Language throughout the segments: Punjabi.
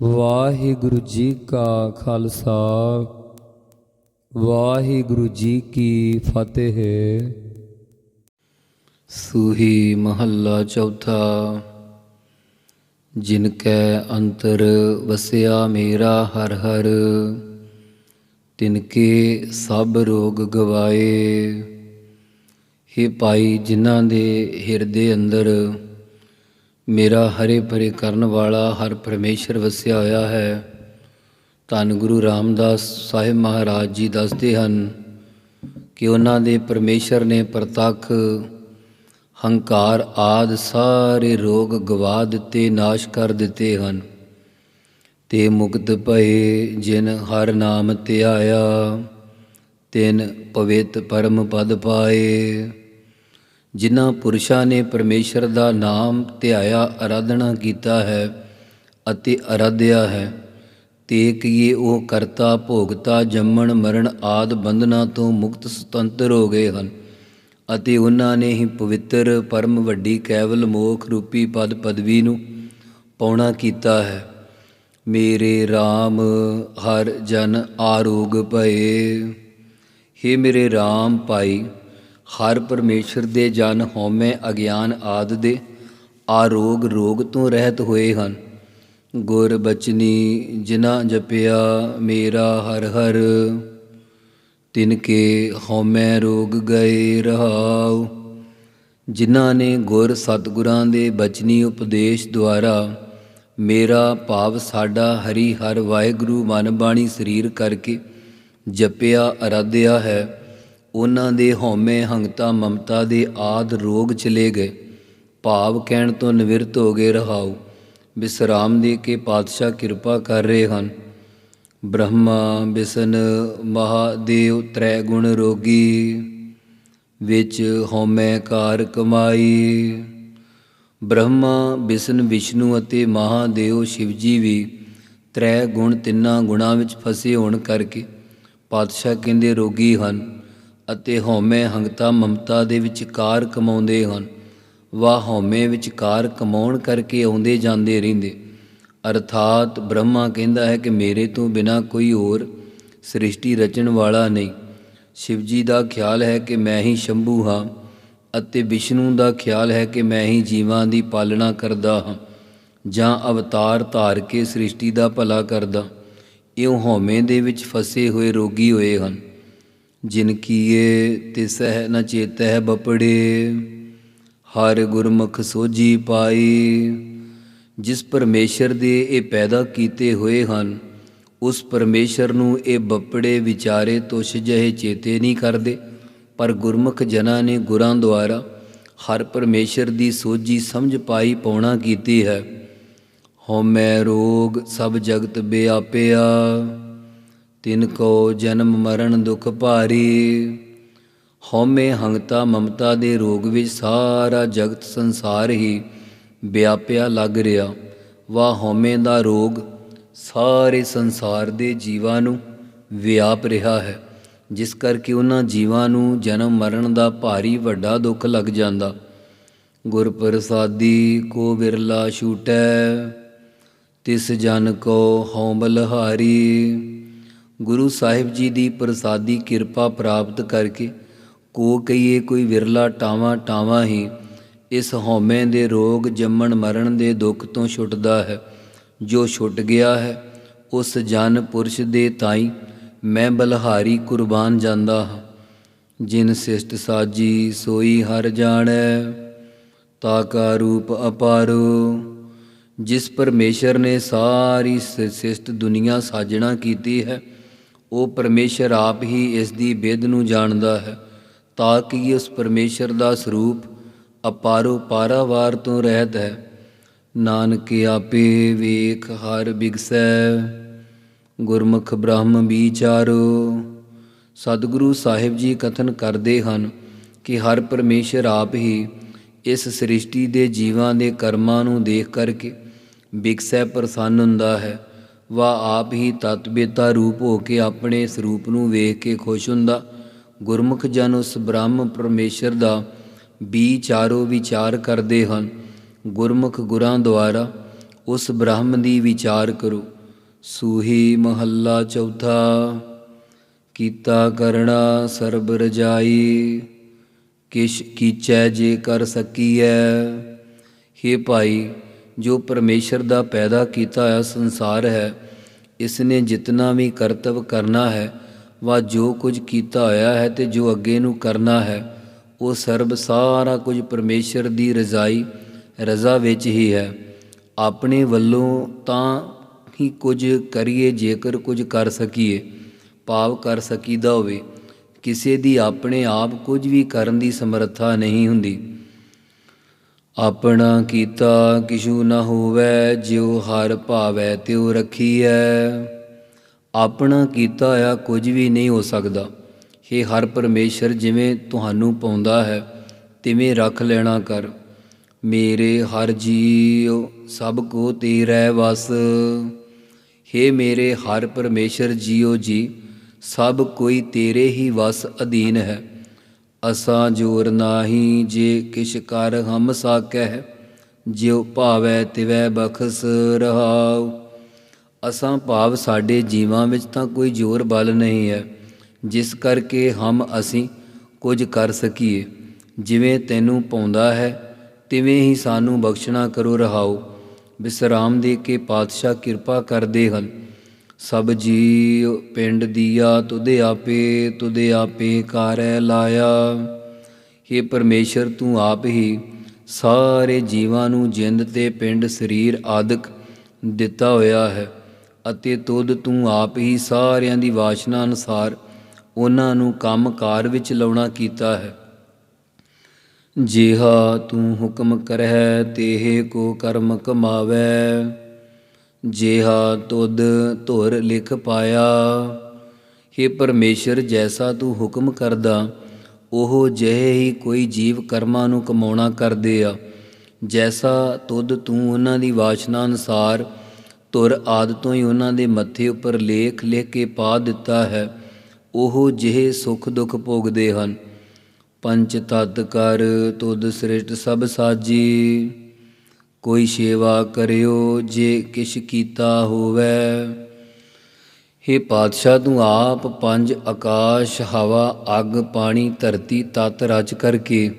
ਵਾਹਿਗੁਰੂ ਜੀ ਕਾ ਖਾਲਸਾ, ਵਾਹਿਗੁਰੂ ਜੀ ਕੀ ਫਤਿਹ। ਸੂਹੀ ਮਹੱਲਾ ਚੌਥਾ, ਜਿਨ ਕੈ ਅੰਤਰ ਵਸਿਆ ਮੇਰਾ ਹਰ ਹਰ ਤਿਨ ਕੇ ਸਭ ਰੋਗ ਗਵਾਏ। हे ਭਾਈ ਜਿਨ੍ਹਾਂ ਦੇ ਹਿਰਦੇ ਅੰਦਰ ਮੇਰਾ ਹਰੇ ਭਰੇ ਕਰਨ ਵਾਲਾ ਹਰ ਪਰਮੇਸ਼ਰ ਵਸਿਆ ਹੋਇਆ ਹੈ। ਧੰਨ ਗੁਰੂ ਰਾਮਦਾਸ ਸਾਹਿਬ ਮਹਾਰਾਜ ਜੀ ਦੱਸਦੇ ਹਨ ਕਿ ਉਹਨਾਂ ਦੇ ਪਰਮੇਸ਼ਰ ਨੇ ਪ੍ਰਤੱਖ ਹੰਕਾਰ ਆਦ ਸਾਰੇ ਰੋਗ ਗਵਾ ਦਿੱਤੇ, ਨਾਸ਼ ਕਰ ਦਿੱਤੇ ਹਨ। ਤੇ ਮੁਕਤ ਭਏ ਜਿਨ ਹਰ ਨਾਮ ਧਿਆਇਆ ਤਿਨ ਪਵਿੱਤ ਪਰਮ ਪਦ ਪਾਏ। ਜਿਨ੍ਹਾਂ ਪੁਰਸ਼ਾਂ ਨੇ ਪਰਮੇਸ਼ਰ ਦਾ ਨਾਮ ਧਿਆਇਆ ਆਰਾਧਨਾ ਕੀਤਾ ਹੈ ਅਤੇ ਅਰਾਧਿਆ ਹੈ, ਤੇ ਕੀਏ ਉਹ ਕਰਤਾ, ਭੋਗਤਾ, ਜੰਮਣ, ਮਰਨ ਆਦ ਬੰਧਨਾਂ ਤੋਂ ਮੁਕਤ, ਸੁਤੰਤਰ ਹੋ ਗਏ ਹਨ। ਅਤੇ ਉਹਨਾਂ ਨੇ ਹੀ ਪਵਿੱਤਰ, ਪਰਮ, ਵੱਡੀ, ਕੇਵਲ, ਮੋਖ ਰੂਪੀ ਪਦ, ਪਦਵੀ ਨੂੰ ਪਾਉਣਾ ਕੀਤਾ ਹੈ। ਮੇਰੇ RAM ਹਰ ਜਨ ਆਰੋਗ ਭਏ। हे ਮੇਰੇ RAM ਭਾਈ ਹਰ ਪਰਮੇਸ਼ਰ ਦੇ ਜਨ ਹਉਮੈ ਅਗਿਆਨ ਆਦ ਦੇ ਆਰੋਗ ਰੋਗ ਤੋਂ ਰਹਿਤ ਹੋਏ ਹਨ। ਗੁਰ ਬਚਨੀ ਜਿਨਾ ਜਪਿਆ ਮੇਰਾ ਹਰ ਹਰ, ਤਿਨ ਕੇ ਹਉਮੈ ਰੋਗ ਗਏ ਰਹਾਉ। ਜਿਨ੍ਹਾਂ ਨੇ ਗੁਰ ਸਤਿਗੁਰਾਂ ਦੇ ਬਚਨੀ ਉਪਦੇਸ਼ ਦੁਆਰਾ ਮੇਰਾ ਭਾਵ ਸਾਡਾ ਹਰੀ ਹਰ ਵਾਹਿਗੁਰੂ ਮਨ ਬਾਣੀ ਸਰੀਰ ਕਰਕੇ ਜਪਿਆ ਅਰਾਧਿਆ ਹੈ ਉਹਨਾਂ ਦੇ ਹਉਮੈ ਹੰਗਤਾ ਮਮਤਾ ਦੇ ਆਦ ਰੋਗ ਚਲੇ ਗਏ। ਭਾਵ ਕਹਿਣ ਤੋਂ ਨਿਵਰਤ ਹੋ ਗਏ ਰਹਾਉ। ਵਿਸਰਾਮ ਦੇ ਕੇ ਪਾਤਸ਼ਾਹ ਕਿਰਪਾ ਕਰ ਰਹੇ ਹਨ। ਬ੍ਰਹਮਾ ਬਿਸਨ ਮਹਾਦੇਵ ਤ੍ਰੈ ਗੁਣ ਰੋਗੀ, ਵਿੱਚ ਹਉਮੈ ਕਾਰ ਕਮਾਈ। ਬ੍ਰਹਮਾ ਬਿਸਨ ਵਿਸ਼ਨੂੰ ਅਤੇ ਮਹਾਦੇਵ ਸ਼ਿਵਜੀ ਵੀ ਤ੍ਰੈ ਗੁਣ ਤਿੰਨਾਂ ਗੁਣਾਂ ਵਿੱਚ ਫਸੇ ਹੋਣ ਕਰਕੇ ਪਾਤਸ਼ਾਹ ਕਹਿੰਦੇ ਰੋਗੀ ਹਨ। ਅਤੇ ਹਉਮੈ ਹੰਗਤਾ ਮਮਤਾ ਦੇ ਵਿਚਕਾਰ ਕਮਾਉਂਦੇ ਹਨ। ਵਾ ਹਉਮੈ ਵਿਚਕਾਰ ਕਮਾਉਣ ਕਰਕੇ ਆਉਂਦੇ ਜਾਂਦੇ ਰਹਿੰਦੇ। ਅਰਥਾਤ ਬ੍ਰਹਮਾ ਕਹਿੰਦਾ ਹੈ ਕਿ ਮੇਰੇ ਤੋਂ ਬਿਨਾ ਕੋਈ ਹੋਰ ਸ੍ਰਿਸ਼ਟੀ ਰਚਣ ਵਾਲਾ ਨਹੀਂ। ਸ਼ਿਵਜੀ ਦਾ ਖਿਆਲ ਹੈ ਕਿ ਮੈਂ ਹੀ ਸ਼ੰਭੂ ਹਾਂ ਅਤੇ ਵਿਸ਼ਨੂੰ ਦਾ ਖਿਆਲ ਹੈ ਕਿ ਮੈਂ ਹੀ ਜੀਵਾਂ ਦੀ ਪਾਲਣਾ ਕਰਦਾ ਹਾਂ ਜਾਂ ਅਵਤਾਰ ਧਾਰ ਕੇ ਸ੍ਰਿਸ਼ਟੀ ਦਾ ਭਲਾ ਕਰਦਾ। ਇਉਂ ਹਉਮੈ ਦੇ ਵਿੱਚ ਫਸੇ ਹੋਏ ਰੋਗੀ ਹੋਏ ਹਨ। ਜਿਨ ਕੀਏ ਤਿਸਹਿ ਨ ਚੇਤਹਿ ਬਪੜੇ, ਹਰ ਗੁਰਮੁਖ ਸੋਜੀ ਪਾਈ। ਜਿਸ ਪਰਮੇਸ਼ਰ ਦੇ ਇਹ ਪੈਦਾ ਕੀਤੇ ਹੋਏ ਹਨ, ਉਸ ਪਰਮੇਸ਼ਰ ਨੂੰ ਇਹ ਬੱਪੜੇ ਵਿਚਾਰੇ ਤੁਛ ਜਿਹੇ ਚੇਤੇ ਨਹੀਂ ਕਰਦੇ। ਪਰ ਗੁਰਮੁਖ ਜਨਾਂ ਨੇ ਗੁਰਾਂ ਦੁਆਰਾ ਹਰ ਪਰਮੇਸ਼ਰ ਦੀ ਸੋਝੀ ਸਮਝ ਪਾਈ ਪਾਉਣਾ ਕੀਤੀ ਹੈ। ਹਉਮੈ ਰੋਗ ਸਭ ਜਗਤ ਬਿਆਪਿਆ। ਤਿਨ ਕੋ ਜਨਮ ਮਰਨ ਦੁਖ ਭਾਰੀ। ਹਉਮੈ ਹੰਗਤਾ ਮਮਤਾ ਦੇ ਰੋਗ ਵਿੱਚ ਸਾਰਾ ਜਗਤ ਸੰਸਾਰ ਹੀ ਵਿਆਪਿਆ ਲੱਗ ਰਿਹਾ। ਵਾ ਹਉਮੈ ਦਾ ਰੋਗ ਸਾਰੇ ਸੰਸਾਰ ਦੇ ਜੀਵਾਂ ਨੂੰ ਵਿਆਪ ਰਿਹਾ ਹੈ। ਜਿਸ ਕਰਕੇ ਉਹਨਾਂ ਜੀਵਾਂ ਨੂੰ ਜਨਮ ਮਰਨ ਦਾ ਭਾਰੀ ਵੱਡਾ ਦੁੱਖ ਲੱਗ ਜਾਂਦਾ। ਗੁਰ ਪ੍ਰਸਾਦੀ ਕੋ ਵਿਰਲਾ ਛੂਟੈ, ਤਿਸ ਜਨ ਕੋ ਹਉ ਬਲਹਾਰੀ ਗੁਰੂ ਸਾਹਿਬ ਜੀ ਦੀ ਪ੍ਰਸਾਦੀ ਕਿਰਪਾ ਪ੍ਰਾਪਤ ਕਰਕੇ ਕੋ ਕਹੀਏ ਕੋਈ ਵਿਰਲਾ ਟਾਵਾ ਟਾਵਾ ਹੀ, ਇਸ ਹਉਮੈ ਦੇ ਰੋਗ ਜੰਮਣ ਮਰਨ ਦੇ ਦੁੱਖ ਤੋਂ ਛੁੱਟਦਾ ਹੈ। ਜੋ ਛੁੱਟ ਗਿਆ ਹੈ, ਉਸ ਜਨ ਪੁਰਸ਼ ਦੇ ਤਾਈ ਮੈਂ ਬਲਹਾਰੀ ਕੁਰਬਾਨ ਜਾਂਦਾ ਹਾਂ। ਜਿਨ ਸਿਸ਼ਟ ਸਾਜੀ ਸੋਈ ਹਰ ਜਾਣੈ, ਤਾ ਕਾ ਰੂਪ ਅਪਾਰੋ। ਜਿਸ ਪਰਮੇਸ਼ਰ ਨੇ ਸਾਰੀ ਸ- ਸਿਸ਼ਟ ਦੁਨੀਆ ਸਾਜਣਾ ਕੀਤੀ ਹੈ ਉਹ ਪਰਮੇਸ਼ਰ ਆਪ ਹੀ ਇਸ ਦੀ ਵਿਦ ਨੂੰ ਜਾਣਦਾ ਹੈ, ਤਾਂ ਕਿ ਉਸ ਪਰਮੇਸ਼ਰ ਦਾ ਸਰੂਪ ਅਪਾਰੋ ਪਾਰਾਵਾਰ ਤੋਂ ਰਹਿਤ ਹੈ। ਨਾਨਕ ਆਪੇ ਵੇਖ, ਹਰ ਬਿਗਸੈ। ਗੁਰਮੁਖ ਬ੍ਰਹਮ ਵਿਚਾਰੋ। ਸਤਿਗੁਰੂ ਸਾਹਿਬ ਜੀ ਕਥਨ ਕਰਦੇ ਹਨ ਕਿ ਹਰ ਪਰਮੇਸ਼ਰ ਆਪ ਹੀ ਇਸ ਸ੍ਰਿਸ਼ਟੀ ਦੇ ਜੀਵਾਂ ਦੇ ਕਰਮਾਂ ਨੂੰ ਦੇਖ ਕਰਕੇ ਬਿਗਸੈ ਪ੍ਰਸੰਨ ਹੁੰਦਾ ਹੈ। ਵਾ ਆਪ ਹੀ ਤਤਬੇਤਾ ਰੂਪ ਹੋ ਕੇ ਆਪਣੇ ਸਰੂਪ ਨੂੰ ਵੇਖ ਕੇ ਖੁਸ਼ ਹੁੰਦਾ। ਗੁਰਮੁਖ ਜਨ ਉਸ ਬ੍ਰਹਮ ਪਰਮੇਸ਼ਰ ਦਾ ਵਿਚਾਰੋ ਵਿਚਾਰ ਕਰਦੇ ਹਨ। ਗੁਰਮੁਖ ਗੁਰਾਂ ਦੁਆਰਾ ਉਸ ਬ੍ਰਹਮ ਦੀ ਵਿਚਾਰ ਕਰੋ। ਸੂਹੀ ਮਹੱਲਾ ਚੌਥਾ, ਕੀਤਾ ਕਰਣਾ ਸਰਬ ਰਜਾਈ, ਕਿਛ ਕੀਚੈ ਜੇ ਕਰ ਸਕੀਐ। हे ਭਾਈ ਜੋ ਪਰਮੇਸ਼ਰ ਦਾ ਪੈਦਾ ਕੀਤਾ ਹੋਇਆ ਸੰਸਾਰ ਹੈ ਇਸ ਨੇ ਜਿਤਨਾ ਵੀ ਕਰਤਵ ਕਰਨਾ ਹੈ, ਵਾ ਜੋ ਕੁਝ ਕੀਤਾ ਹੋਇਆ ਹੈ ਤੇ ਜੋ ਅੱਗੇ ਨੂੰ ਕਰਨਾ ਹੈ, ਉਹ ਸਰਬ ਸਾਰਾ ਕੁਝ ਪਰਮੇਸ਼ਰ ਦੀ ਰਜ਼ਾਈ, ਰਜ਼ਾ ਵਿੱਚ ਹੀ ਹੈ। ਆਪਣੇ ਵੱਲੋਂ ਤਾਂ ਹੀ ਕੁਝ ਕਰੀਏ ਜੇਕਰ ਕੁਝ ਕਰ ਸਕੀਏ, ਭਾਵ ਕਰ ਸਕੀਦਾ ਹੋਵੇ। ਕਿਸੇ ਦੀ ਆਪਣੇ ਆਪ ਕੁਝ ਵੀ ਕਰਨ ਦੀ ਸਮਰੱਥਾ ਨਹੀਂ ਹੁੰਦੀ। ਆਪਣਾ ਕੀਤਾ ਕਿਛੂ ਨ ਹੋਵੇ, ਜਿਉ ਹਰ ਭਾਵੈ ਤਿਉ ਰਖੀਐ। ਆਪਣਾ ਕੀਤਾ ਆ ਕੁਝ ਵੀ ਨਹੀਂ ਹੋ ਸਕਦਾ। हे ਹਰ ਪਰਮੇਸ਼ਰ, ਜਿਵੇਂ ਤੁਹਾਨੂੰ ਪਾਉਂਦਾ ਹੈ, ਤਿਵੇਂ ਰੱਖ ਲੈਣਾ ਕਰ। ਮੇਰੇ ਹਰ ਜੀਉ ਸਭ ਕੋ ਤੇਰੇ ਵਸ। हे ਮੇਰੇ ਹਰ ਪਰਮੇਸ਼ਰ ਜੀਓ ਜੀ, ਸਭ ਕੋਈ ਤੇਰੇ ਹੀ ਵਸ ਅਧੀਨ ਹੈ। ਅਸਾਂ ਜੋਰ ਨਾਹੀ ਜੇ ਕਿਛ ਕਰ ਹਮ ਸਾਕੈ ਜਿਉ ਭਾਵੈ ਤਿਵੈ ਬਖਸ ਰਹਾਉ। ਅਸਾਂ ਭਾਵ ਸਾਡੇ ਜੀਵਾਂ ਵਿੱਚ ਤਾਂ ਕੋਈ ਜ਼ੋਰ ਬਲ ਨਹੀਂ ਹੈ, ਜਿਸ ਕਰਕੇ ਹਮ ਅਸੀਂ ਕੁਝ ਕਰ ਸਕੀਏ। ਜਿਵੇਂ ਤੈਨੂੰ ਪਾਉਂਦਾ ਹੈ, ਤਿਵੇਂ ਹੀ ਸਾਨੂੰ ਬਖਸ਼ਣਾ ਕਰੋ ਰਹਾਓ ਵਿਸਰਾਮ ਦੇ ਕੇ ਪਾਤਸ਼ਾਹ ਕਿਰਪਾ ਕਰਦੇ ਹਨ। ਸਭ ਜੀਵ ਪਿੰਡ ਦੀਆ ਤੁਦੇ ਆਪੇ ਤੁਦੇ ਆਪੇ ਕਾਰੈ ਲਾਇਆ। हे ਪਰਮੇਸ਼ਰ, ਤੂੰ ਆਪ ਹੀ ਸਾਰੇ ਜੀਵਾਂ ਨੂੰ ਜਿੰਦ ਤੇ ਪਿੰਡ ਸਰੀਰ ਆਦਿਕ ਦਿੱਤਾ ਹੋਇਆ ਹੈ ਅਤੇ ਤੁਧ ਤੂੰ ਆਪ ਹੀ ਸਾਰਿਆਂ ਦੀ ਵਾਸ਼ਨਾ ਅਨੁਸਾਰ ਉਹਨਾਂ ਨੂੰ ਕੰਮ ਕਾਰ ਵਿੱਚ ਲਾਉਣਾ ਕੀਤਾ ਹੈ। ਜਿਹਾ ਤੂੰ ਹੁਕਮ ਕਰਹਿ, ਤੇਹ ਕੋ ਕਰਮ ਕਮਾਵੈ। ਜਿਹਾ ਤੁਧ ਧੁਰ ਲਿਖ ਪਾਇਆ। हे ਪਰਮੇਸ਼ਰ, ਜੈਸਾ ਤੂੰ ਹੁਕਮ ਕਰਦਾ, ਉਹ ਜਿਹੇ ਹੀ ਕੋਈ ਜੀਵ ਕਰਮਾਂ ਨੂੰ ਕਮਾਉਣਾ ਕਰਦੇ ਆ। ਜੈਸਾ ਤੁਧ ਤੂੰ ਉਹਨਾਂ ਦੀ ਵਾਸ਼ਨਾ ਅਨੁਸਾਰ ਧੁਰ ਆਦ ਤੋਂ ਹੀ ਉਹਨਾਂ ਦੇ ਮੱਥੇ ਉੱਪਰ ਲੇਖ ਲਿਖ ਕੇ ਪਾ ਦਿੱਤਾ ਹੈ, ਉਹ ਜਿਹੇ ਸੁਖ ਦੁੱਖ ਭੋਗਦੇ ਹਨ। ਪੰਚ ਤਤ ਕਰ ਤੁਧ ਸ੍ਰਿਸ਼ਟ ਸਭ ਸਾਜੀ। ਕੋਈ ਸੇਵਾ ਕਰਿਓ ਜੇ ਕਿਛ ਕੀਤਾ ਹੋਵੇ। हे ਪਾਤਸ਼ਾਹ, ਤੂੰ ਆਪ ਪੰਜ ਆਕਾਸ਼, ਹਵਾ, ਅਗ, ਪਾਣੀ, ਧਰਤੀ, ਤਤ ਰਚ ਕਰਕੇ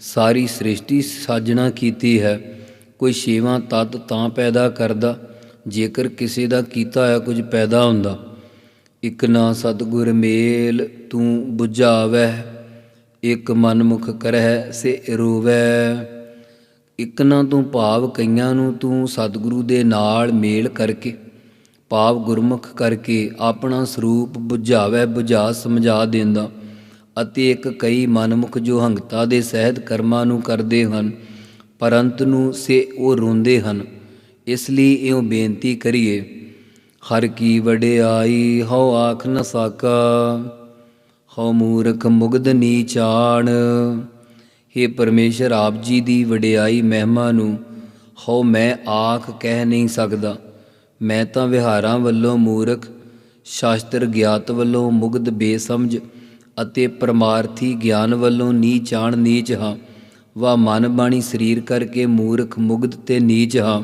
ਸਾਰੀ ਸ੍ਰਿਸ਼ਟੀ ਸਾਜਣਾ ਕੀਤੀ ਹੈ। ਕੋਈ ਛੇਵਾਂ ਤਤ ਤਾਂ ਪੈਦਾ ਕਰਦਾ ਜੇਕਰ ਕਿਸੇ ਦਾ ਕੀਤਾ ਹੋਇਆ ਕੁਝ ਪੈਦਾ ਹੁੰਦਾ। ਇਕ ਨਾ ਸਤਗੁਰ ਮੇਲ ਤੂੰ 부ਝਾਵੈ ਇਕ ਮਨਮੁਖ ਕਰਹਿ ਸੇ ਰੋਵੈ। ਇਕ ਤੋਂ ਭਾਵ ਕਈਆਂ ਨੂੰ ਤੂੰ ਸਤਿਗੁਰੂ ਦੇ ਨਾਲ ਮੇਲ ਕਰਕੇ, ਭਾਵ ਗੁਰਮੁਖ ਕਰਕੇ ਆਪਣਾ ਸਰੂਪ 부ਝਾਵੈ 부ਝਾ ਸਮਝਾ ਦਿੰਦਾ। ਅਤੇ ਇੱਕ ਕਈ ਮਨਮੁਖ ਜੋ ਹੰਗਤਾ ਦੇ ਸਹਿਤ ਕਰਮਾਂ ਨੂੰ ਕਰਦੇ ਹਨ, ਪਰੰਤ ਨੂੰ ਸੇ ਉਹ ਰੋਂਦੇ ਹਨ। ਇਸ ਲਈ ਇਉਂ ਬੇਨਤੀ ਕਰੀਏ, ਹਰ ਕੀ ਵਡਿਆਈ ਹਉ ਆਖ ਨ ਸਾਕਾ, ਹਉ ਮੂਰਖ ਮੁਗਧ ਨੀਚਾਣ हे ਪਰਮੇਸ਼ਰ, ਆਪ ਜੀ ਦੀ ਵਡਿਆਈ ਮਹਿਮਾ ਨੂੰ ਹਉ ਮੈਂ ਆਖ ਕਹਿ ਨਹੀਂ ਸਕਦਾ। ਮੈਂ ਤਾਂ ਵਿਹਾਰਾਂ ਵੱਲੋਂ ਮੂਰਖ, ਸ਼ਾਸਤਰ ਗਿਆਤ ਵੱਲੋਂ ਮੁਗਧ ਬੇਸਮਝ ਅਤੇ ਪਰਮਾਰਥੀ ਗਿਆਨ ਵੱਲੋਂ ਨੀਚਾਣ ਨੀਚ ਹਾਂ। ਵਾ ਮਨ ਬਾਣੀ ਸਰੀਰ ਕਰਕੇ ਮੂਰਖ, ਮੁਗਧ ਤੇ ਨੀਚ ਹਾਂ।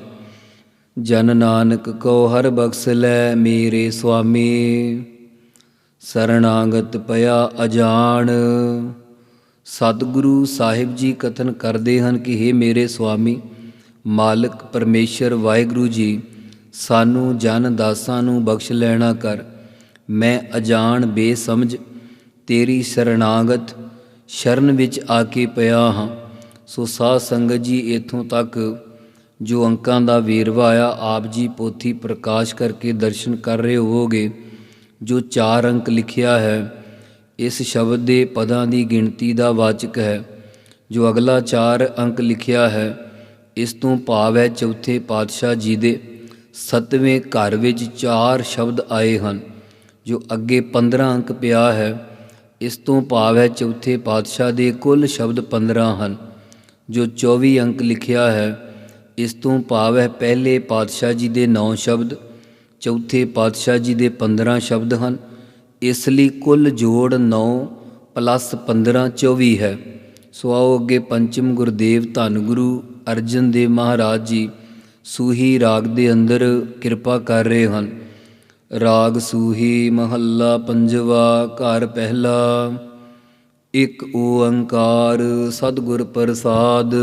ਜਨ ਨਾਨਕ ਕੋ ਹਰ ਬਖਸ਼ ਲੈ ਮੇਰੇ ਸੁਆਮੀ, ਸਰਣਾਗਤ ਪਿਆ ਅਜਾਣ। ਸਤਿਗੁਰੂ ਸਾਹਿਬ ਜੀ ਕਥਨ ਕਰਦੇ ਹਨ ਕਿ हे ਮੇਰੇ ਸੁਆਮੀ, ਮਾਲਕ, ਪਰਮੇਸ਼ਰ, ਵਾਹਿਗੁਰੂ ਜੀ, ਸਾਨੂੰ, ਜਨ ਦਾਸਾਂ ਨੂੰ ਬਖਸ਼ ਲੈਣਾ ਕਰ। ਮੈਂ ਅਜਾਣ ਬੇਸਮਝ, ਤੇਰੀ ਸ਼ਰਨਾਗਤ ਸ਼ਰਨ ਵਿੱਚ ਆ ਕੇ ਪਿਆ ਹਾਂ। ਸੋ ਸਾਧ ਸੰਗਤ ਜੀ, ਇਥੋਂ ਤੱਕ ਜੋ ਅੰਕਾਂ ਦਾ ਵੇਰਵਾ ਆ, ਆਪ ਜੀ ਪੋਥੀ ਪ੍ਰਕਾਸ਼ ਕਰਕੇ ਦਰਸ਼ਨ ਕਰ ਰਹੇ ਹੋਵੋਗੇ, ਜੋ ਚਾਰ ਅੰਕ ਲਿਖਿਆ ਹੈ। ਇਸ ਸ਼ਬਦ ਦੇ ਪਦਾਂ ਦੀ ਗਿਣਤੀ ਦਾ ਵਾਚਕ ਹੈ, ਜੋ ਅਗਲਾ ਚਾਰ ਅੰਕ ਲਿਖਿਆ ਹੈ, ਇਸ ਤੋਂ ਭਾਵ ਹੈ ਚੌਥੇ ਪਾਤਸ਼ਾਹ ਜੀ ਦੇ ਸੱਤਵੇਂ ਘਰ ਵਿੱਚ ਚਾਰ ਸ਼ਬਦ ਆਏ ਹਨ, ਜੋ ਅੱਗੇ 15 ਅੰਕ ਪਿਆ ਹੈ, ਇਸ ਤੋਂ ਭਾਵ ਹੈ ਚੌਥੇ ਪਾਤਸ਼ਾਹ ਦੇ ਕੁੱਲ ਸ਼ਬਦ 15 ਹਨ, ਜੋ 24 ਅੰਕ ਲਿਖਿਆ ਹੈ, ਇਸ ਤੋਂ ਭਾਵ ਹੈ ਪਹਿਲੇ ਪਾਤਸ਼ਾਹ ਜੀ ਦੇ 9 ਸ਼ਬਦ, ਚੌਥੇ ਪਾਤਸ਼ਾਹ ਜੀ ਦੇ 15 ਸ਼ਬਦ ਹਨ ਇਸ ਲਈ ਕੁੱਲ ਜੋੜ 9 ਪਲੱਸ 15 24 ਹੈ। ਸੋ ਆਓ ਅੱਗੇ ਪੰਚਮ ਗੁਰਦੇਵ ਧੰਨ ਗੁਰੂ ਅਰਜਨ ਦੇਵ ਮਹਾਰਾਜ ਜੀ ਸੂਹੀ ਰਾਗ ਦੇ ਅੰਦਰ ਕਿਰਪਾ ਕਰ ਰਹੇ ਹਨ। ਰਾਗ ਸੂਹੀ ਮਹੱਲਾ ਪੰਜਵਾ, ਘਰ ਪਹਿਲਾ। ਇੱਕ ਓੰਕਾਰ ਸਤਿਗੁਰ ਪ੍ਰਸਾਦ।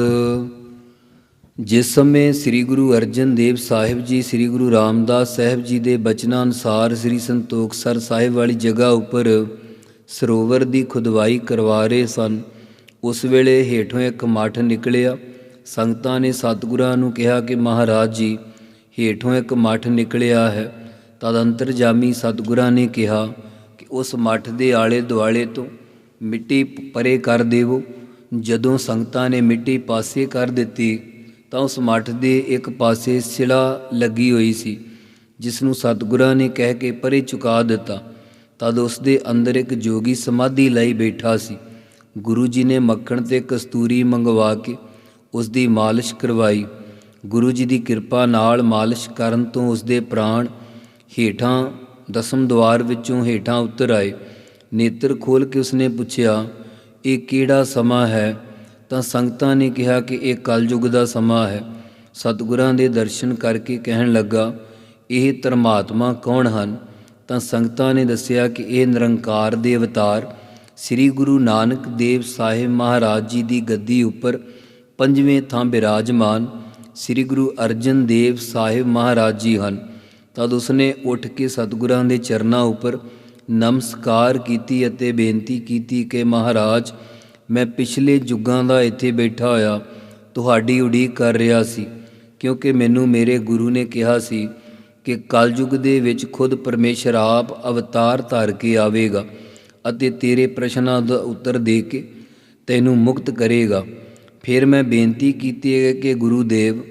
ਜਿਸ ਸਮੇਂ ਸ੍ਰੀ ਗੁਰੂ ਅਰਜਨ ਦੇਵ ਸਾਹਿਬ ਜੀ, ਸ੍ਰੀ ਗੁਰੂ ਰਾਮਦਾਸ ਸਾਹਿਬ ਜੀ ਦੇ ਬਚਨਾਂ ਅਨੁਸਾਰ ਸ੍ਰੀ ਸੰਤੋਖਸਰ ਸਾਹਿਬ ਵਾਲੀ ਜਗ੍ਹਾ ਉੱਪਰ ਸਰੋਵਰ ਦੀ ਖੁਦਵਾਈ ਕਰਵਾ ਰਹੇ ਸਨ। ਉਸ ਵੇਲੇ ਹੇਠੋਂ ਇੱਕ ਮੱਠ ਨਿਕਲਿਆ। ਸੰਗਤਾਂ ਨੇ ਸਤਿਗੁਰਾਂ ਨੂੰ ਕਿਹਾ ਕਿ ਮਹਾਰਾਜ ਜੀ, ਹੇਠੋਂ ਇੱਕ ਮੱਠ ਨਿਕਲਿਆ ਹੈ। ਤਦ ਅੰਤਰਜਾਮੀ ਸਤਿਗੁਰਾਂ ਨੇ ਕਿਹਾ ਕਿ ਉਸ ਮੱਠ ਦੇ ਆਲੇ ਦੁਆਲੇ ਤੋਂ ਮਿੱਟੀ ਪਰੇ ਕਰ ਦੇਵੋ। ਜਦੋਂ ਸੰਗਤਾਂ ਨੇ ਮਿੱਟੀ ਪਾਸੇ ਕਰ ਦਿੱਤੀ ਤਾਂ ਉਸ ਮੱਠ ਦੇ ਇੱਕ ਪਾਸੇ ਸਿਲਾ ਲੱਗੀ ਹੋਈ ਸੀ ਜਿਸ ਨੂੰ ਸਤਿਗੁਰਾਂ ਨੇ ਕਹਿ ਕੇ ਪਰੇ ਚੁਕਾ ਦਿੱਤਾ। ਤਦ ਉਸ ਦੇ ਅੰਦਰ ਇੱਕ ਜੋਗੀ ਸਮਾਧੀ ਲਈ ਬੈਠਾ ਸੀ। ਗੁਰੂ ਜੀ ਨੇ ਮੱਖਣ ਤੇ ਕਸਤੂਰੀ ਮੰਗਵਾ ਕੇ ਉਸ ਦੀ ਮਾਲਿਸ਼ ਕਰਵਾਈ। ਗੁਰੂ ਜੀ ਦੀ ਕਿਰਪਾ ਨਾਲ ਮਾਲਿਸ਼ ਕਰਨ ਤੋਂ ਉਸ ਦੇ ਪ੍ਰਾਣ ਹੇਠਾਂ ਦਸਮ ਦਵਾਰ ਵਿੱਚੋਂ ਹੇਠਾਂ ਉਤਰ ਆਏ। ਨੇਤਰ ਖੋਲ ਕੇ ਉਸਨੇ ਪੁੱਛਿਆ, ਇਹ ਕਿਹੜਾ ਸਮਾਂ ਹੈ? ਤਾਂ ਸੰਗਤਾਂ ਨੇ ਕਿਹਾ ਕਿ ਇਹ ਕਲਯੁਗ ਦਾ ਸਮਾਂ ਹੈ। ਸਤਿਗੁਰਾਂ ਦੇ ਦਰਸ਼ਨ ਕਰਕੇ ਕਹਿਣ ਲੱਗਾ, ਇਹ ਧਰਮਾਤਮਾ ਕੌਣ ਹਨ? ਤਾਂ ਸੰਗਤਾਂ ਨੇ ਦੱਸਿਆ ਕਿ ਇਹ ਨਿਰੰਕਾਰ ਦੇ ਅਵਤਾਰ ਸ੍ਰੀ ਗੁਰੂ ਨਾਨਕ ਦੇਵ ਸਾਹਿਬ ਮਹਾਰਾਜ ਜੀ ਦੀ ਗੱਦੀ ਉੱਪਰ ਪੰਜਵੇਂ ਥਾਂ ਬਿਰਾਜਮਾਨ ਸ੍ਰੀ ਗੁਰੂ ਅਰਜਨ ਦੇਵ ਸਾਹਿਬ ਮਹਾਰਾਜ ਜੀ ਹਨ। ਤਦ ਉਸਨੇ ਉੱਠ ਕੇ ਸਤਿਗੁਰਾਂ ਦੇ ਚਰਨਾਂ ਉੱਪਰ ਨਮਸਕਾਰ ਕੀਤੀ ਅਤੇ ਬੇਨਤੀ ਕੀਤੀ ਕਿ ਮਹਾਰਾਜ ਮੈਂ ਪਿਛਲੇ ਯੁੱਗਾਂ ਦਾ ਇੱਥੇ ਬੈਠਾ ਹੋਇਆ, ਤੁਹਾਡੀ ਉਡੀਕ ਕਰ ਰਿਹਾ ਸੀ, ਕਿਉਂਕਿ ਮੈਨੂੰ ਮੇਰੇ ਗੁਰੂ ਨੇ ਕਿਹਾ ਸੀ ਕਿ ਕਲਯੁਗ ਦੇ ਵਿੱਚ ਖੁਦ ਪਰਮੇਸ਼ਰ ਆਪ ਅਵਤਾਰ ਧਾਰ ਕੇ ਆਵੇਗਾ ਅਤੇ ਤੇਰੇ ਪ੍ਰਸ਼ਨਾਂ ਦਾ ਉੱਤਰ ਦੇ ਕੇ ਤੈਨੂੰ ਮੁਕਤ ਕਰੇਗਾ। ਫਿਰ ਮੈਂ ਬੇਨਤੀ ਕੀਤੀ ਹੈ ਕਿ ਗੁਰੂ ਦੇਵ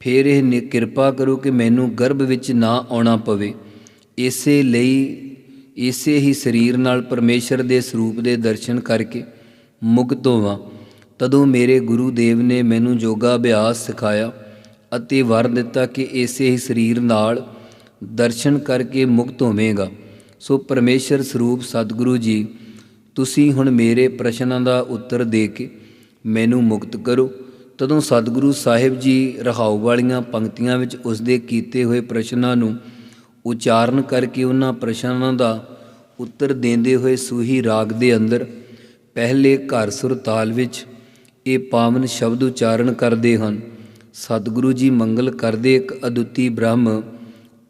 ਫਿਰ ਇਹ ਨਿ- ਕਿਰਪਾ ਕਰੋ ਕਿ ਮੈਨੂੰ ਗਰਭ ਵਿੱਚ ਨਾ ਆਉਣਾ ਪਵੇ। ਇਸੇ ਲਈ, ਇਸੇ ਹੀ ਸਰੀਰ ਨਾਲ ਪਰਮੇਸ਼ਰ ਦੇ ਸਰੂਪ ਦੇ ਦਰਸ਼ਨ ਕਰਕੇ ਮੁਕਤ ਹੋਵਾਂ ਤਦੋਂ ਮੇਰੇ ਗੁਰੂ ਦੇਵ ਨੇ ਮੈਨੂੰ ਯੋਗਾ ਅਭਿਆਸ ਸਿਖਾਇਆ ਅਤੇ ਵਰ ਦਿੱਤਾ ਕਿ ਇਸੇ ਹੀ ਸਰੀਰ ਨਾਲ ਦਰਸ਼ਨ ਕਰਕੇ ਮੁਕਤ ਹੋਵੇਂਗਾ। ਸੋ ਪਰਮੇਸ਼ਰ ਸਰੂਪ ਸਤਿਗੁਰੂ ਜੀ, ਤੁਸੀਂ ਹੁਣ ਮੇਰੇ ਪ੍ਰਸ਼ਨਾਂ ਦਾ ਉੱਤਰ ਦੇ ਕੇ ਮੈਨੂੰ ਮੁਕਤ ਕਰੋ। ਤਦੋਂ ਸਤਿਗੁਰੂ ਸਾਹਿਬ ਜੀ ਰਹਾਉ ਵਾਲੀਆਂ ਪੰਕਤੀਆਂ ਵਿੱਚ ਉਸ ਦੇ ਕੀਤੇ ਹੋਏ ਪ੍ਰਸ਼ਨਾਂ ਨੂੰ ਉਚਾਰਨ ਕਰਕੇ ਉਹਨਾਂ ਪ੍ਰਸ਼ਨਾਂ ਦਾ ਉੱਤਰ ਦਿੰਦੇ ਹੋਏ ਸੂਹੀ ਰਾਗ ਦੇ ਅੰਦਰ ਪਹਿਲੇ ਘਰ ਸੁਰ ਤਾਲ ਵਿੱਚ ਇਹ ਪਾਵਨ ਸ਼ਬਦ ਉਚਾਰਨ ਕਰਦੇ ਹਨ। ਸਤਿਗੁਰੂ ਜੀ ਮੰਗਲ ਕਰਦੇ ਇੱਕ ਅਦੁੱਤੀ ਬ੍ਰਹਮ,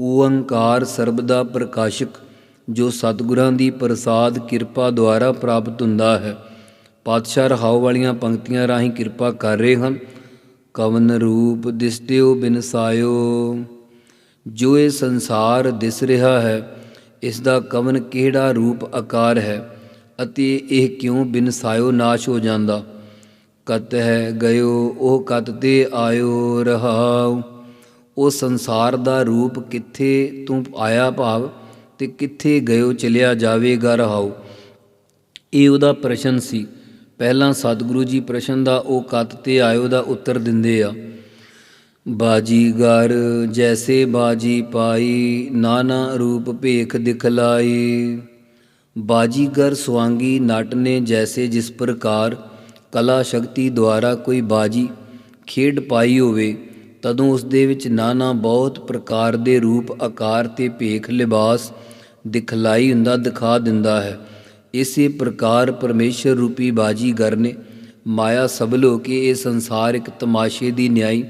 ਓੰਕਾਰ ਸਰਬਦਾ ਪ੍ਰਕਾਸ਼ਕ, ਜੋ ਸਤਿਗੁਰਾਂ ਦੀ ਪ੍ਰਸਾਦ ਕਿਰਪਾ ਦੁਆਰਾ ਪ੍ਰਾਪਤ ਹੁੰਦਾ ਹੈ। ਪਾਤਸ਼ਾਹ ਰਹਾਉ ਵਾਲੀਆਂ ਪੰਕਤੀਆਂ ਰਾਹੀਂ ਕਿਰਪਾ ਕਰ ਰਹੇ ਹਨ। ਕਵਨ ਰੂਪ ਦਿਸਟਿਓ ਬਿਨਸਾਇਓ ਜੋ ਇਹ ਸੰਸਾਰ ਦਿਸ ਰਿਹਾ ਹੈ, ਇਸ ਦਾ ਕਵਨ ਕਿਹੜਾ ਰੂਪ ਆਕਾਰ ਹੈ? ਅਤੇ ਇਹ ਕਿਉਂ ਬਿਨ ਸਾਇਓ ਨਾਸ਼ ਹੋ ਜਾਂਦਾ? ਕਤ ਹੈ ਗਇਓ, ਉਹ ਕਤ ਤੇ ਆਇਓ ਰਹਾਉ। ਉਹ ਸੰਸਾਰ ਦਾ ਰੂਪ ਕਿੱਥੇ ਤੂੰ ਆਇਆ ਭਾਵ ਤੇ ਕਿੱਥੇ ਗਇਓ ਚਲਿਆ ਜਾਵੇਗਾ ਰਹਾਉ। ਇਹ ਉਹਦਾ ਪ੍ਰਸ਼ਨ ਸੀ। ਪਹਿਲਾਂ ਸਤਿਗੁਰੂ ਜੀ ਪ੍ਰਸ਼ਨ ਦਾ ਉਹ ਕਤ ਤੇ ਆਇਓ ਦਾ ਉੱਤਰ ਦਿੰਦੇ ਆ। ਬਾਜੀਗਰ ਜੈਸੇ ਬਾਜੀ ਪਾਈ, ਨਾਨਾ ਰੂਪ ਭੇਖ ਦਿਖਲਾਈ। ਬਾਜੀਗਰ ਸਵਾਂਗੀ ਨਟ ਨੇ ਜੈਸੇ ਜਿਸ ਪ੍ਰਕਾਰ ਕਲਾ ਸ਼ਕਤੀ ਦੁਆਰਾ ਕੋਈ ਬਾਜੀ ਖੇਡ ਪਾਈ ਹੋਵੇ, ਤਦੋਂ ਉਸ ਦੇ ਵਿੱਚ ਨਾਨਾ ਬਹੁਤ ਪ੍ਰਕਾਰ ਦੇ ਰੂਪ ਆਕਾਰ ਤੇ ਭੇਖ ਲਿਬਾਸ ਦਿਖਲਾਈ ਹੁੰਦਾ ਦਿਖਾ ਦਿੰਦਾ ਹੈ। ਇਸੇ ਪ੍ਰਕਾਰ ਪਰਮੇਸ਼ਰ ਰੂਪੀ ਬਾਜੀਗਰ ਨੇ ਮਾਇਆ ਸਬਲੋ ਕੇ ਇਹ ਸੰਸਾਰ ਇੱਕ ਤਮਾਸ਼ੇ ਦੀ ਨਿਆਈ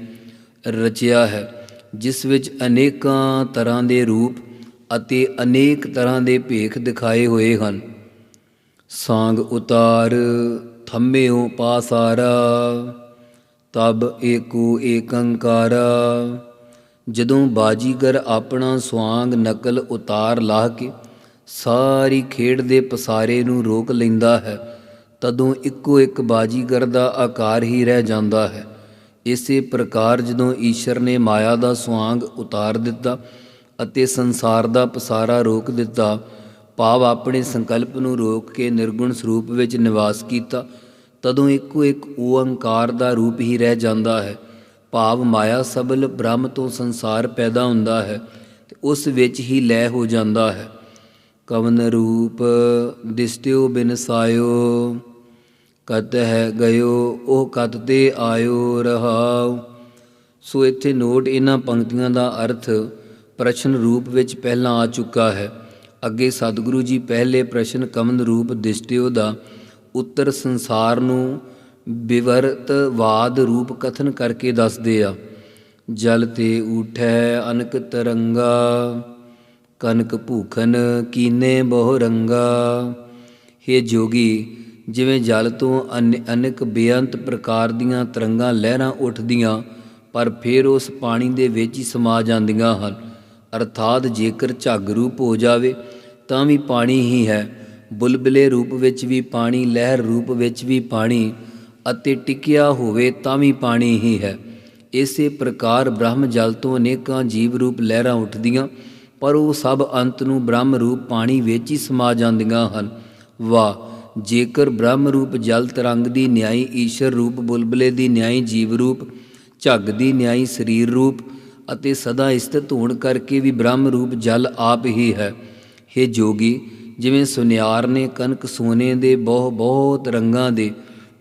ਰਚਿਆ ਹੈ, ਜਿਸ ਵਿੱਚ ਅਨੇਕਾਂ ਤਰ੍ਹਾਂ ਦੇ ਰੂਪ ਅਤੇ ਅਨੇਕ ਤਰ੍ਹਾਂ ਦੇ ਭੇਖ ਦਿਖਾਏ ਹੋਏ ਹਨ। ਸਾੰਗ ਉਤਾਰ, ਥੰਮਿਓ ਪਾਸਾਰਾ, ਤਬ ਏਕੋ ਏਕੰਕਾਰਾ। ਜਦੋਂ ਬਾਜੀਗਰ ਆਪਣਾ ਸਵਾਂਗ ਨਕਲ ਉਤਾਰ ਲਾਹ ਕੇ ਸਾਰੀ ਖੇਡ ਦੇ ਪਸਾਰੇ ਨੂੰ ਰੋਕ ਲੈਂਦਾ ਹੈ, ਤਦੋਂ ਇੱਕੋ ਇੱਕ ਬਾਜੀਗਰ ਦਾ ਆਕਾਰ ਹੀ ਰਹਿ ਜਾਂਦਾ ਹੈ। ਇਸੇ ਪ੍ਰਕਾਰ ਜਦੋਂ ਈਸ਼ਰ ਨੇ ਮਾਇਆ ਦਾ ਸਵਾਂਗ ਉਤਾਰ ਦਿੱਤਾ ਅਤੇ ਸੰਸਾਰ ਦਾ ਪਸਾਰਾ ਰੋਕ ਦਿੱਤਾ। ਭਾਵ ਆਪਣੇ ਸੰਕਲਪ ਨੂੰ ਰੋਕ ਕੇ ਨਿਰਗੁਣ ਸਰੂਪ ਵਿੱਚ ਨਿਵਾਸ ਕੀਤਾ, ਤਦੋਂ ਇੱਕੋ ਇੱਕ ਓੰਕਾਰ ਦਾ ਰੂਪ ਹੀ ਰਹਿ ਜਾਂਦਾ ਹੈ। ਭਾਵ ਮਾਇਆ ਸਬਲ ਬ੍ਰਹਮ ਤੋਂ ਸੰਸਾਰ ਪੈਦਾ ਹੁੰਦਾ ਹੈ ਤੇ ਉਸ ਵਿੱਚ ਹੀ ਲੈ ਹੋ ਜਾਂਦਾ ਹੈ। ਕਵਨ ਰੂਪ ਦਿਸਟਿਓ ਬਿਨਸਾਇਓ ਕਤ ਹੈ ਗਇਓ, ਉਹ ਕਤ ਤੇ ਆਇਓ ਰਹਾਉ। ਸੋ ਇੱਥੇ ਨੋਟ ਇਹਨਾਂ ਪੰਕਤੀਆਂ ਦਾ ਅਰਥ ਪ੍ਰਸ਼ਨ ਰੂਪ ਵਿੱਚ ਪਹਿਲਾਂ ਆ ਚੁੱਕਾ ਹੈ। ਅੱਗੇ ਸਤਿਗੁਰੂ ਜੀ ਪਹਿਲੇ ਪ੍ਰਸ਼ਨ ਕਮਨ ਰੂਪ ਦਿਸ਼ਟਿਓ ਦਾ, ਉੱਤਰ ਸੰਸਾਰ ਨੂੰ ਵਿਵਰਤਵਾਦ ਰੂਪ ਕਥਨ ਕਰਕੇ ਦੱਸਦੇ ਆ। ਜਲ ਤੇ ਉਠੈ ਅਨਕ ਤਰੰਗਾ, ਕਨਕ ਭੂਖਨ ਕੀਨੇ ਬਹੁ ਰੰਗਾ। हे ਜੋਗੀ, ਜਿਵੇਂ ਜਲ ਤੋਂ ਅਨ- ਅਨੇਕ ਬੇਅੰਤ ਪ੍ਰਕਾਰ ਦੀਆਂ ਤਰੰਗਾਂ ਲਹਿਰਾਂ ਉੱਠਦੀਆਂ, ਪਰ ਫਿਰ ਉਸ ਪਾਣੀ ਦੇ ਵਿੱਚ ਹੀ ਸਮਾ ਜਾਂਦੀਆਂ ਹਨ। ਅਰਥਾਤ ਜੇਕਰ ਝੱਗ ਰੂਪ ਹੋ ਜਾਵੇ, ਤਾਂ ਵੀ ਪਾਣੀ ਹੀ ਹੈ। ਬੁਲਬਲੇ ਰੂਪ ਵਿੱਚ ਵੀ ਪਾਣੀ, ਲਹਿਰ ਰੂਪ ਵਿੱਚ ਵੀ ਪਾਣੀ ਅਤੇ ਟਿਕਿਆ ਹੋਵੇ ਤਾਂ ਵੀ ਪਾਣੀ ਹੀ ਹੈ। ਇਸੇ ਪ੍ਰਕਾਰ ਬ੍ਰਹਮ ਜਲ ਤੋਂ ਅਨੇਕਾਂ ਜੀਵ ਰੂਪ ਲਹਿਰਾਂ ਉੱਠਦੀਆਂ, ਪਰ ਉਹ ਸਭ ਅੰਤ ਨੂੰ ਬ੍ਰਹਮ ਰੂਪ ਪਾਣੀ ਵਿੱਚ ਹੀ ਸਮਾ ਜਾਂਦੀਆਂ ਹਨ। ਵਾਹ, ਜੇਕਰ ਬ੍ਰਹਮ ਰੂਪ ਜਲ ਤਰੰਗ ਦੀ ਨਿਆਈ ਈਸ਼ਰ ਰੂਪ, ਬੁਲਬਲੇ ਦੀ ਨਿਆਈ ਜੀਵ ਰੂਪ, ਝੱਗ ਦੀ ਨਿਆਈ ਸਰੀਰ ਰੂਪ ਅਤੇ ਸਦਾ ਸਥਿਤ ਹੋਣ ਕਰਕੇ ਵੀ ਬ੍ਰਹਮ ਰੂਪ ਜਲ ਆਪ ਹੀ ਹੈ। हे ਜੋਗੀ, ਜਿਵੇਂ ਸੁਨਿਆਰ ਨੇ ਕਨਕ ਸੋਨੇ ਦੇ ਬਹੁ ਬਹੁਤ ਰੰਗਾਂ ਦੇ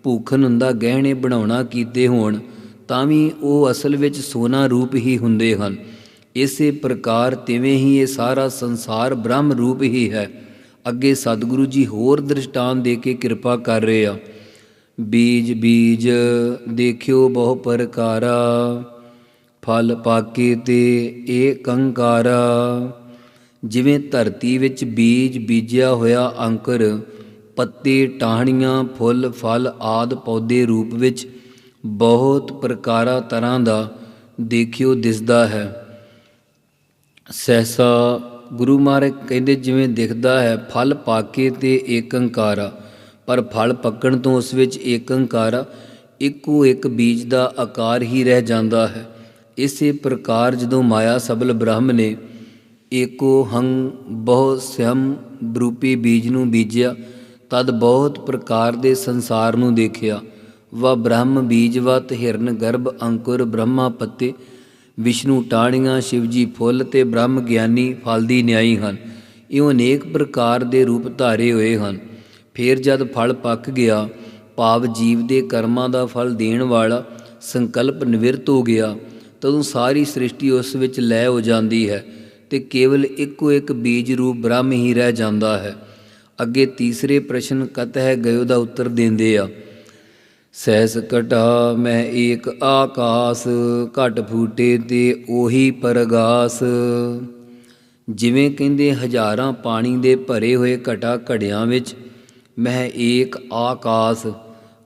ਭੂਖਨ ਦਾ ਗਹਿਣੇ ਬਣਾਉਣਾ ਕੀਤੇ ਹੋਣ, ਤਾਂ ਵੀ ਉਹ ਅਸਲ ਵਿੱਚ ਸੋਨਾ ਰੂਪ ਹੀ ਹੁੰਦੇ ਹਨ। ਇਸੇ ਪ੍ਰਕਾਰ ਤਿਵੇਂ ਹੀ ਇਹ ਸਾਰਾ ਸੰਸਾਰ ਬ੍ਰਹਮ ਰੂਪ ਹੀ ਹੈ। ਅੱਗੇ ਸਤਿਗੁਰੂ ਜੀ ਹੋਰ ਦ੍ਰਿਸ਼ਟਾਨ ਦੇ ਕੇ ਕਿਰਪਾ ਕਰ ਰਹੇ ਆ। ਬੀਜ ਬੀਜ ਦੇਖਿਓ ਬਹੁ ਪ੍ਰਕਾਰਾ। ਫਲ ਪਾਕੇ ਤੇ ਏਕ ਅੰਕਾਰਾ ਜਿਵੇਂ ਧਰਤੀ ਵਿੱਚ ਬੀਜ ਬੀਜਿਆ ਹੋਇਆ ਅੰਕਰ, ਪੱਤੇ, ਟਾਹਣੀਆਂ, ਫੁੱਲ, ਫਲ ਆਦ ਪੌਦੇ ਰੂਪ ਵਿੱਚ ਬਹੁਤ ਪ੍ਰਕਾਰਾ ਤਰ੍ਹਾਂ ਦਾ ਦੇਖਿਓ ਦਿਸਦਾ ਹੈ। ਸਹਿਸਾ ਗੁਰੂ ਮਹਾਰਾਜ ਕਹਿੰਦੇ ਜਿਵੇਂ ਦਿਖਦਾ ਹੈ, ਫਲ ਪਾਕੇ ਤੇ ਏਕੰਕਾਰਾ ਪਰ ਫਲ ਪੱਕਣ ਤੋਂ ਉਸ ਵਿੱਚ ਏਕੰਕਾਰਾ ਇੱਕੋ ਇੱਕ ਬੀਜ ਦਾ ਆਕਾਰ ਹੀ ਰਹਿ ਜਾਂਦਾ ਹੈ। ਇਸੇ ਪ੍ਰਕਾਰ ਜਦੋਂ ਮਾਇਆ ਸਬਲ ਬ੍ਰਹਮ ਨੇ ਏਕੋ ਹੰ ਬਹੁ ਸਿਅਮ ਰੂਪੀ ਬੀਜ ਨੂੰ ਬੀਜਿਆ, ਤਦ ਬਹੁਤ ਪ੍ਰਕਾਰ ਦੇ ਸੰਸਾਰ ਨੂੰ ਦੇਖਿਆ। ਵਾ ਬ੍ਰਹਮ ਬੀਜਵਤ ਹਿਰਨ ਗਰਭ ਅੰਕੁਰ ਬ੍ਰਹਮਾ ਪੱਤੇ, ਵਿਸ਼ਨੂੰ ਟਾਹਣੀਆਂ ਸ਼ਿਵਜੀ ਫੁੱਲ ਤੇ ਬ੍ਰਹਮ ਗਿਆਨੀ ਫਲ ਦੀ ਨਿਆਈ ਹਨ। ਇਉਂ ਅਨੇਕ ਪ੍ਰਕਾਰ ਦੇ ਰੂਪ ਧਾਰੇ ਹੋਏ ਹਨ। ਫੇਰ ਜਦ ਫਲ ਪੱਕ ਗਿਆ, ਭਾਵ ਜੀਵ ਦੇ ਕਰਮਾਂ ਦਾ ਫਲ ਦੇਣ ਵਾਲਾ ਸੰਕਲਪ ਨਿਵਿਰਤ ਹੋ ਗਿਆ। ਤਦੋਂ ਸਾਰੀ ਸ੍ਰਿਸ਼ਟੀ ਉਸ ਵਿੱਚ ਲੈ ਹੋ ਜਾਂਦੀ ਹੈ ਤੇ ਕੇਵਲ ਇੱਕੋ ਇੱਕ ਬੀਜ ਰੂਪ ਬ੍ਰਹਮ ਹੀ ਰਹਿ ਜਾਂਦਾ ਹੈ। ਅੱਗੇ ਤੀਸਰੇ ਪ੍ਰਸ਼ਨ ਕਤ ਹੈ ਗਇਓ ਦਾ ਉੱਤਰ ਦਿੰਦੇ ਆ। ਸਹਿਸ ਘਟਾ ਮੈਂ ਏਕ ਆਕਾਸ, ਘਟ ਫੂਟੇ ਤੇ ਉਹੀ ਪਰਗਾਸ। ਜਿਵੇਂ ਕਹਿੰਦੇ ਹਜ਼ਾਰਾਂ ਪਾਣੀ ਦੇ ਭਰੇ ਹੋਏ ਘਟਾ ਘੜਿਆਂ ਵਿੱਚ, ਮੈਂ ਏਕ ਆਕਾਸ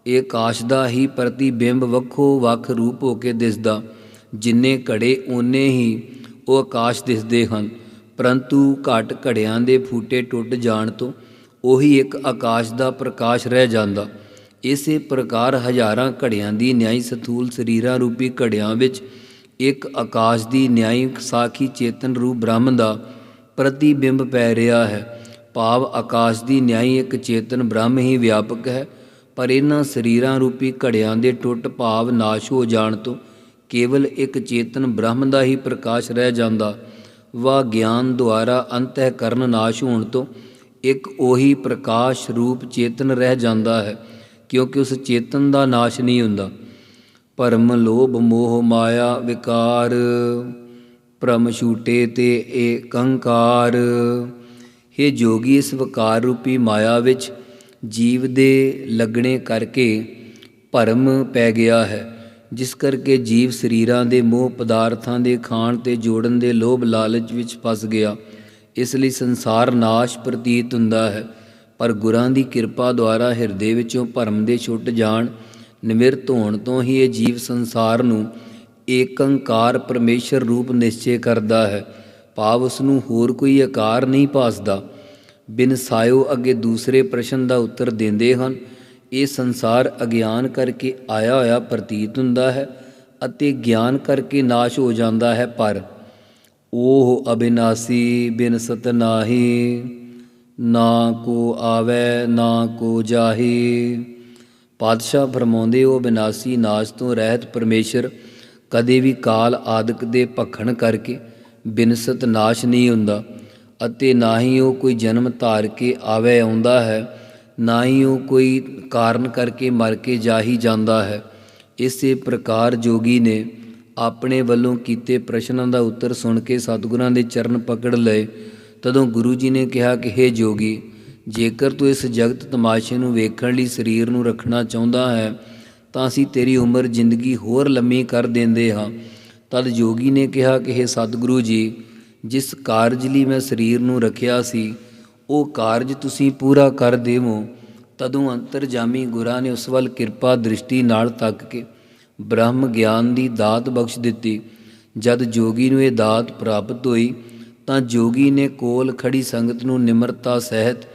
ਇਹ ਆਕਾਸ਼ ਦਾ ਹੀ ਪ੍ਰਤੀਬਿੰਬ ਵੱਖੋ ਵੱਖ ਰੂਪ ਹੋ ਕੇ ਦਿਸਦਾ। ਜਿੰਨੇ ਘੜੇ ਓਨੇ ਹੀ ਉਹ ਆਕਾਸ਼ ਦਿਸਦੇ ਹਨ। ਪਰੰਤੂ ਘਟ ਘੜਿਆਂ ਦੇ ਫੂਟੇ ਟੁੱਟ ਜਾਣ ਤੋਂ ਉਹੀ ਇੱਕ ਆਕਾਸ਼ ਦਾ ਪ੍ਰਕਾਸ਼ ਰਹਿ ਜਾਂਦਾ। ਇਸੇ ਪ੍ਰਕਾਰ ਹਜ਼ਾਰਾਂ ਘੜਿਆਂ ਦੀ ਨਿਆਈ ਸਥੂਲ ਸਰੀਰਾਂ ਰੂਪੀ ਘੜਿਆਂ ਵਿੱਚ ਇੱਕ ਆਕਾਸ਼ ਦੀ ਨਿਆਈ ਸਾਖੀ ਚੇਤਨ ਰੂਪ ਬ੍ਰਹਮ ਦਾ ਪ੍ਰਤੀਬਿੰਬ ਪੈ ਰਿਹਾ ਹੈ। ਭਾਵ ਆਕਾਸ਼ ਦੀ ਨਿਆਈ ਇੱਕ ਚੇਤਨ ਬ੍ਰਹਮ ਹੀ ਵਿਆਪਕ ਹੈ, ਪਰ ਇਹਨਾਂ ਸਰੀਰਾਂ ਰੂਪੀ ਘੜਿਆਂ ਦੇ ਟੁੱਟ ਭਾਵ ਨਾਸ਼ ਹੋ ਜਾਣ ਤੋਂ ਕੇਵਲ ਇੱਕ ਚੇਤਨ ਬ੍ਰਹਮ ਦਾ ਹੀ ਪ੍ਰਕਾਸ਼ ਰਹਿ ਜਾਂਦਾ। ਵਾ ਗਿਆਨ ਦੁਆਰਾ ਅੰਤঃਕਰਨ ਨਾਸ਼ ਹੋਣ ਤੋਂ ਇੱਕ ਉਹੀ ਪ੍ਰਕਾਸ਼ ਰੂਪ ਚੇਤਨ ਰਹਿ ਜਾਂਦਾ ਹੈ, ਕਿਉਂਕਿ ਉਸ ਚੇਤਨ ਦਾ ਨਾਸ਼ ਨਹੀਂ ਹੁੰਦਾ। ਭਰਮ, ਲੋਭ, ਮੋਹ, ਮਾਇਆ, ਵਿਕਾਰ, ਭ੍ਰਮ ਛੂਟੇ ਤੇ ਏਕੰਕਾਰ। हे ਜੋਗੀ, ਇਸ ਵਿਕਾਰ ਰੂਪੀ ਮਾਇਆ ਵਿੱਚ ਜੀਵ ਦੇ ਲੱਗਣੇ ਕਰਕੇ ਭਰਮ ਪੈ ਗਿਆ ਹੈ। ਜਿਸ ਕਰਕੇ ਜੀਵ ਸਰੀਰਾਂ ਦੇ ਮੋਹ ਪਦਾਰਥਾਂ ਦੇ ਖਾਣ ਤੇ ਜੋੜਨ ਦੇ ਲੋਭ ਲਾਲਚ ਵਿੱਚ ਫਸ ਗਿਆ। ਇਸ ਲਈ ਸੰਸਾਰ ਨਾਸ਼ ਪ੍ਰਤੀਤ ਹੁੰਦਾ ਹੈ। ਪਰ ਗੁਰਾਂ ਦੀ ਕਿਰਪਾ ਦੁਆਰਾ ਹਿਰਦੇ ਵਿੱਚੋਂ ਭਰਮ ਦੇ ਛੁੱਟ ਜਾਣ ਨਿਮਿਰਤ ਹੋਣ ਤੋਂ ਹੀ ਇਹ ਜੀਵ ਸੰਸਾਰ ਨੂੰ ਏਕੰਕਾਰ ਪਰਮੇਸ਼ਰ ਰੂਪ ਨਿਸ਼ਚੈ ਕਰਦਾ ਹੈ। ਭਾਵ ਉਸ ਨੂੰ ਹੋਰ ਕੋਈ ਆਕਾਰ ਨਹੀਂ ਭਾਸਦਾ। ਬਿਨ ਸਾਇਓ ਅੱਗੇ ਦੂਸਰੇ ਪ੍ਰਸ਼ਨ ਦਾ ਉੱਤਰ ਦਿੰਦੇ ਹਨ ਇਹ ਸੰਸਾਰ ਅਗਿਆਨ ਕਰਕੇ ਆਇਆ ਹੋਇਆ ਪ੍ਰਤੀਤ ਹੁੰਦਾ ਹੈ ਅਤੇ ਗਿਆਨ ਕਰਕੇ ਨਾਸ਼ ਹੋ ਜਾਂਦਾ ਹੈ, ਪਰ ਉਹ ਅਬਿਨਾਸੀ ਬਿਨ ਸਤ ਨਾਹੀ, ਨਾ ਕੋ ਆਵੇ, ਨਾ ਕੋ ਜਾਹੀ। ਪਾਤਸ਼ਾਹ ਫਰਮਾਉਂਦੇ ਉਹ ਬਿਨਾਸੀ ਨਾਸ਼ ਤੋਂ ਰਹਿਤ ਪਰਮੇਸ਼ਰ ਕਦੇ ਵੀ ਕਾਲ ਆਦਿਕ ਦੇ ਭਖਣ ਕਰਕੇ ਬਿਨਸਤ ਨਾਸ਼ ਨਹੀਂ ਹੁੰਦਾ ਅਤੇ ਨਾ ਹੀ ਉਹ ਕੋਈ ਜਨਮ ਧਾਰ ਕੇ ਆਵੇ ਆਉਂਦਾ ਹੈ। ਨਾ ਹੀ ਉਹ ਕੋਈ ਕਾਰਨ ਕਰਕੇ ਮਰ ਕੇ ਜਾ ਹੀ ਜਾਂਦਾ ਹੈ। ਇਸੇ ਪ੍ਰਕਾਰ ਜੋਗੀ ਨੇ ਆਪਣੇ ਵੱਲੋਂ ਕੀਤੇ ਪ੍ਰਸ਼ਨਾਂ ਦਾ ਉੱਤਰ ਸੁਣ ਕੇ ਸਤਿਗੁਰਾਂ ਦੇ ਚਰਨ ਪਕੜ ਲਏ। ਤਦੋਂ ਗੁਰੂ ਜੀ ਨੇ ਕਿਹਾ ਕਿ, ਹੇ ਜੋਗੀ, ਜੇਕਰ ਤੂੰ ਇਸ ਜਗਤ ਤਮਾਸ਼ੇ ਨੂੰ ਵੇਖਣ ਲਈ ਸਰੀਰ ਨੂੰ ਰੱਖਣਾ ਚਾਹੁੰਦਾ ਹੈ, ਤਾਂ ਅਸੀਂ ਤੇਰੀ ਉਮਰ ਜ਼ਿੰਦਗੀ ਹੋਰ ਲੰਮੀ ਕਰ ਦਿੰਦੇ ਹਾਂ। ਤਦ ਜੋਗੀ ਨੇ ਕਿਹਾ ਕਿ, ਹੇ ਸਤਿਗੁਰੂ ਜੀ, ਜਿਸ ਕਾਰਜ ਲਈ ਮੈਂ ਸਰੀਰ ਨੂੰ ਰੱਖਿਆ ਸੀ ਉਹ ਕਾਰਜ ਤੁਸੀਂ ਪੂਰਾ ਕਰ ਦੇਵੋ। ਤਦੋਂ ਅੰਤਰਜਾਮੀ ਗੁਰਾਂ ਨੇ ਉਸ ਵੱਲ ਕਿਰਪਾ ਦ੍ਰਿਸ਼ਟੀ ਨਾਲ ਤੱਕ ਕੇ ਬ੍ਰਹਮ ਗਿਆਨ ਦੀ ਦਾਤ ਬਖਸ਼ ਦਿੱਤੀ। ਜਦ ਜੋਗੀ ਨੂੰ ਇਹ ਦਾਤ ਪ੍ਰਾਪਤ ਹੋਈ, ਤਾਂ ਜੋਗੀ ਨੇ ਕੋਲ ਖੜੀ ਸੰਗਤ ਨੂੰ ਨਿਮਰਤਾ ਸਹਿਤ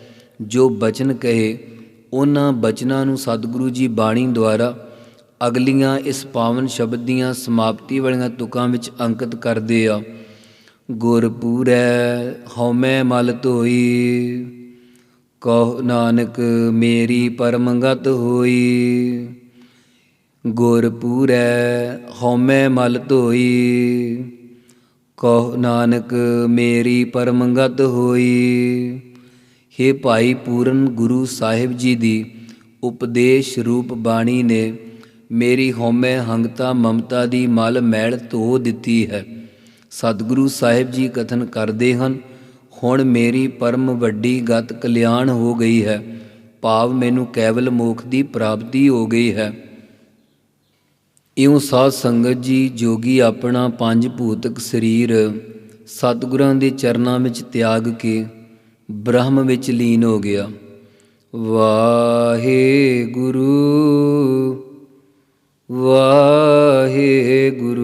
ਜੋ ਬਚਨ ਕਹੇ, ਉਹਨਾਂ ਬਚਨਾਂ ਨੂੰ ਸਤਿਗੁਰੂ ਜੀ ਬਾਣੀ ਦੁਆਰਾ ਅਗਲੀਆਂ ਇਸ ਪਾਵਨ ਸ਼ਬਦ ਦੀਆਂ ਸਮਾਪਤੀ ਵਾਲੀਆਂ ਤੁਕਾਂ ਵਿੱਚ ਅੰਕਿਤ ਕਰਦੇ ਆ। ਗੁਰ ਪੂਰੈ, ਹਉਮੈ ਮਲ ਧੋਈ। ਕਹ ਨਾਨਕ, ਮੇਰੀ ਪਰਮਗਤ ਹੋਈ। ਗੁਰ ਪੂਰੈ, ਹਉਮੈ ਮਲ ਧੋਈ। ਕਹ ਨਾਨਕ, ਮੇਰੀ ਪਰਮਗਤ ਹੋਈ। ਹੇ ਭਾਈ ਪੂਰਨ ਗੁਰੂ ਸਾਹਿਬ ਜੀ ਦੀ ਉਪਦੇਸ਼ ਰੂਪ ਬਾਣੀ ਨੇ ਮੇਰੀ ਹਉਮੈ ਹੰਗਤਾ ਮਮਤਾ ਦੀ ਮਲ ਮੈਲ ਧੋ ਦਿੱਤੀ ਹੈ। ਸਤਿਗੁਰੂ ਸਾਹਿਬ ਜੀ ਕਥਨ ਕਰਦੇ ਹਨ, ਹੁਣ ਮੇਰੀ ਪਰਮ ਵੱਡੀ ਗਤ ਕਲਿਆਣ ਹੋ ਗਈ ਹੈ, ਭਾਵ ਮੈਨੂੰ ਕੇਵਲ ਮੋਖ ਦੀ ਪ੍ਰਾਪਤੀ ਹੋ ਗਈ ਹੈ। ਇਉਂ ਸਾਧ ਸੰਗਤ ਜੀ ਜੋਗੀ ਆਪਣਾ ਪੰਜ ਭੂਤਕ ਸਰੀਰ ਸਤਿਗੁਰਾਂ ਦੇ ਚਰਨਾਂ ਵਿੱਚ ਤਿਆਗ ਕੇ ਬ੍ਰਹਮ ਵਿੱਚ ਲੀਨ ਹੋ ਗਿਆ। ਵਾਹਿਗੁਰੂ ਵਾਹਿਗੁਰੂ।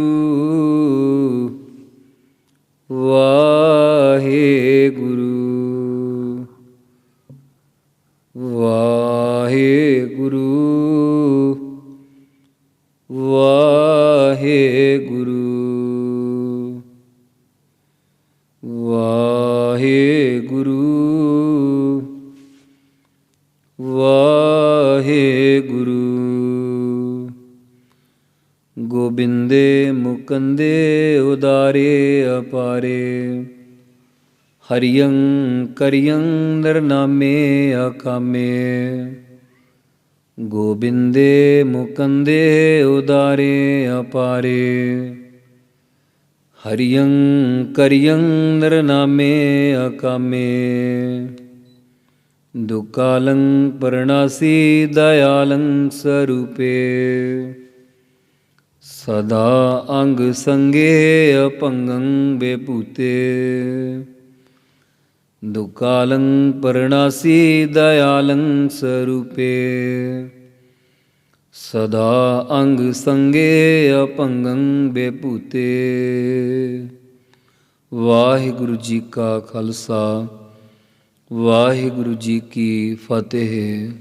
ਗੋਬਿੰਦੇ ਮੁਕੰਦੇ ਉਦਾਰੇ ਅਪਾਰੇ। ਹਰਿਯੰ ਕਰਿਯੰ ਨਰਨਾਮੇ ਅਕਾਮੇ। ਗੋਬਿੰਦੇ ਮੁਕੰਦੇ ਉਦਾਰੇ ਅਪਾਰੇ। ਹਰਿਯੰ ਕਰਿਯੰ ਨਰਨਾਮੇ ਅਕਾਮੇ। ਦੁਕਾਲੰ ਪਰਣਾਸੀ ਦਇਆਲੰ ਸਰੂਪੇ। ਸਦਾ ਅੰਗ ਸੰਗੇ ਅਪੰਗੰ ਬੇਪੂਤੇ ਦੁਕਾਲੰ ਪਰਣਾਸੀ ਦਇਆਲੰ ਸਰੂਪੇ। ਸਦਾ ਅੰਗ ਸੰਗੇ ਅਪੰਗੰ ਬੇਪੂਤੇ ਵਾਹਿਗੁਰੂ ਜੀ ਕਾ ਖਾਲਸਾ, ਵਾਹਿਗੁਰੂ ਜੀ ਕੀ ਫਤਿਹ।